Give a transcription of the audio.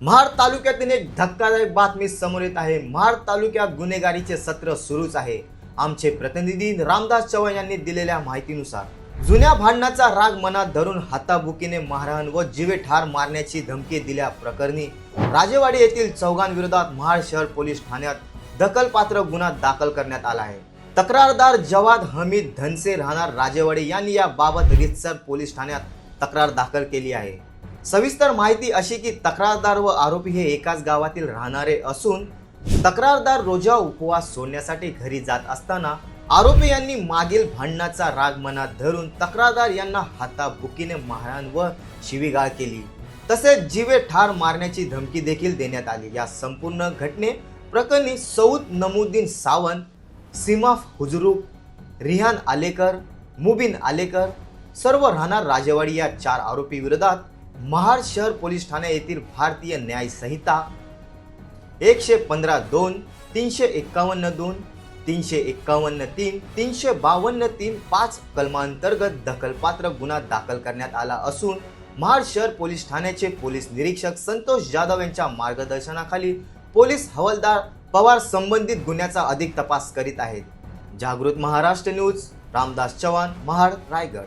महाड तालुक्यातील एक धक्कादायक बातमी समोर येत आहे. महाड तालुक्यात गुन्हेगारीचे सत्र सुरूच आहे. आमचे प्रतिनिधी रामदास चव्हाण यांनी दिलेल्या माहितीनुसार जुन्या भांडणाचा राग मनात धरून हाताबुकीने मारहाण व जीवे ठार मारण्याची धमकी दिल्या प्रकरणी राजेवाडी येथील चौघांविरोधात महाड शहर पोलीस ठाण्यात दखलपात्र गुन्हा दाखल करण्यात आला आहे. तक्रारदार जवाद हमीद धनसे राहणार राजेवाडी यांनी याबाबत रितसर पोलीस ठाण्यात तक्रार दाखल केली आहे. सविस्तर माहिती अशी की तक्रारदार व आरोपी हे एकाच गावातील राहणारे असून तक्रारदार रोजा उपवास सोडण्यासाठी घरी जात असताना आरोपी यांनी मागील भांडणाचा राग मनात धरून तक्रारदार यांना हाताबुकीने मारहाण व शिवीगाळ केली. तसेच जीवे ठार मारण्याची धमकी देखील देण्यात आली. या संपूर्ण घटने प्रकरणी सौद नमुद्दीन सावंत सिमाफ हुजरूक रिहान आलेकर मुबिन आलेकर सर्व राहणार राजेवाडी या चार आरोपी विरोधात महाड शहर पोलीस ठाणे येथील भारतीय न्याय संहिता एकशे पंधरा दोन तीनशे एक्कावन्न दोन तीनशे एक्कावन्न तीन तीनशे बावन्न तीन पाच कलमांतर्गत दखलपात्र गुन्हा दाखल करण्यात आला असून महाड शहर पोलीस ठाण्याचे पोलीस निरीक्षक संतोष जाधव यांच्या मार्गदर्शनाखाली पोलीस हवालदार पवार संबंधित गुन्ह्याचा अधिक तपास करीत आहेत. जागृत महाराष्ट्र न्यूज रामदास चव्हाण महाड रायगड.